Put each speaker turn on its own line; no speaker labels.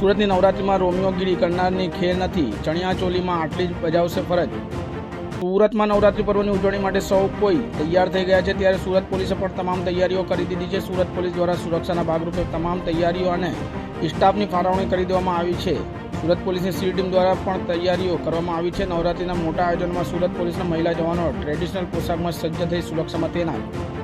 સુરતની નવરાત્રિમાં રોમિયોગીરી કરનારની ખેર નથી. ચણિયાચોલીમાં આટલી જ બજાવશે ફરજ. સુરતમાં નવરાત્રિ પર્વની ઉજવણી માટે સૌ કોઈ તૈયાર થઈ ગયા છે. ત્યારે સુરત પોલીસે પણ તમામ તૈયારીઓ કરી દીધી છે. સુરત પોલીસ દ્વારા સુરક્ષાના ભાગરૂપે તમામ તૈયારીઓ અને સ્ટાફની ફાળવણી કરી દેવામાં આવી છે. સુરત પોલીસની સી ટીમ દ્વારા પણ તૈયારીઓ કરવામાં આવી છે. નવરાત્રિના મોટા આયોજનમાં સુરત પોલીસના મહિલા જવાનો ટ્રેડિશનલ પોશાકમાં સજ્જ થઈ સુરક્ષામાં તૈનાત